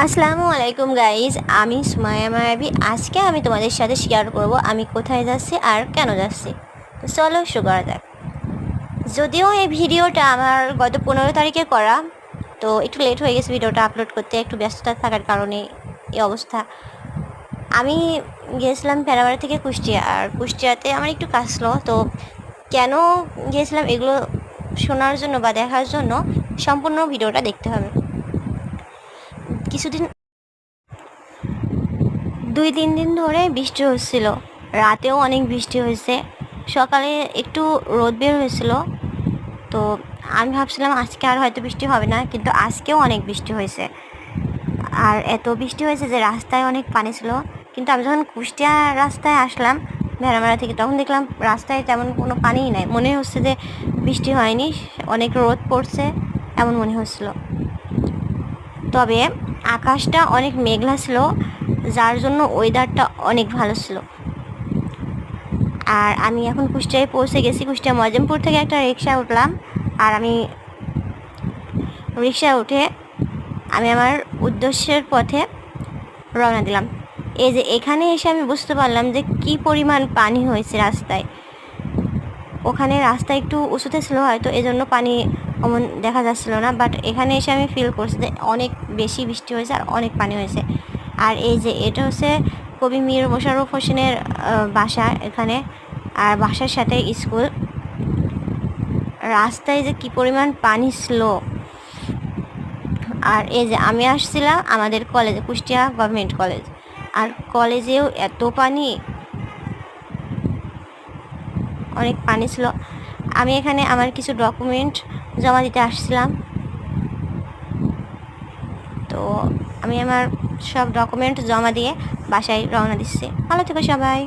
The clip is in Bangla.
আসসালামু আলাইকুম গাইজ আমি সুমায়া মায়াবি। আজকে আমি তোমাদের সাথে শেয়ার করব আমি কোথায় যাচ্ছি আর কেন যাচ্ছি। তো চলো শুরু করা যাক। যদিও এই ভিডিওটা আমার গত পনেরো তারিখে করা, তো একটু লেট হয়ে গেছে ভিডিওটা আপলোড করতে, একটু ব্যস্ততা থাকার কারণে এই অবস্থা। আমি গিয়েছিলাম প্যারাবাড়ি থেকে কুষ্টিয়া, আর কুষ্টিয়াতে আমার একটু কাজ ছিল, তো কেন গিয়েছিলাম এগুলো শোনার জন্য বা দেখার জন্য সম্পূর্ণ ভিডিওটা দেখতে হবে। কিছুদিন দুই, তিন দিন ধরে বৃষ্টি হচ্ছিল। রাতেও অনেক বৃষ্টি হয়েছে। সকালে একটু রোদ বের হয়েছিল। তো আমি ভাবছিলাম আজকে আর হয়তো বৃষ্টি হবে না, কিন্তু আজকেও অনেক বৃষ্টি হয়েছে। আর এত বৃষ্টি হয়েছে যে রাস্তায় অনেক পানি ছিল। কিন্তু আমি যখন কুষ্টিয়া রাস্তায় আসলাম ভেড়ামারা থেকে, তখন দেখলাম রাস্তায় তেমন কোনো পানিই নাই। মনে হচ্ছে যে বৃষ্টি হয়নি, অনেক রোদ পড়ছে, এমন মনে হচ্ছিল। তবে আকাশটা অনেক মেঘলা ছিল, যার জন্য ওয়েদারটা অনেক ভালো ছিল। আর আমি এখন কুষ্টিয়ায় পৌঁছে গেছি, কুষ্টিয়া মজমপুর থেকে একটা রিক্সা উঠলাম। আর আমি রিক্সা উঠে আমি আমার উদ্দেশ্যের পথে রওনা দিলাম। এই যে এখানে এসে আমি বুঝতে পারলাম যে কি পরিমাণ পানি হয়েছে রাস্তায়। ওখানে রাস্তা একটু উঁচুতে ছিল হয়তো, এজন্য পানি অমন দেখা যাচ্ছিল না বাট এখানে এসে আমি ফিল করছি যে অনেক বেশি বৃষ্টি হয়েছে আর অনেক পানি হয়েছে। আর এই যে এটা হচ্ছে কবি মীর মোশাররফ হোসেনের বাসা এখানে, আর বাসার সাথে স্কুল। রাস্তায় যে কি পরিমাণ পানি স্লো আর এই যে আমি আসছিলাম আমাদের কলেজে কুষ্টিয়া গভর্নমেন্ট কলেজ আর কলেজেও এত পানি অনেক পানি ছিল। আমি এখানে আমার কিছু ডকুমেন্ট জমা দিতে আসছিলাম। তো আমি আমার সব ডকুমেন্ট জমা দিয়ে বাসায় রওনা দিচ্ছি। ভালো থেকো সবাই।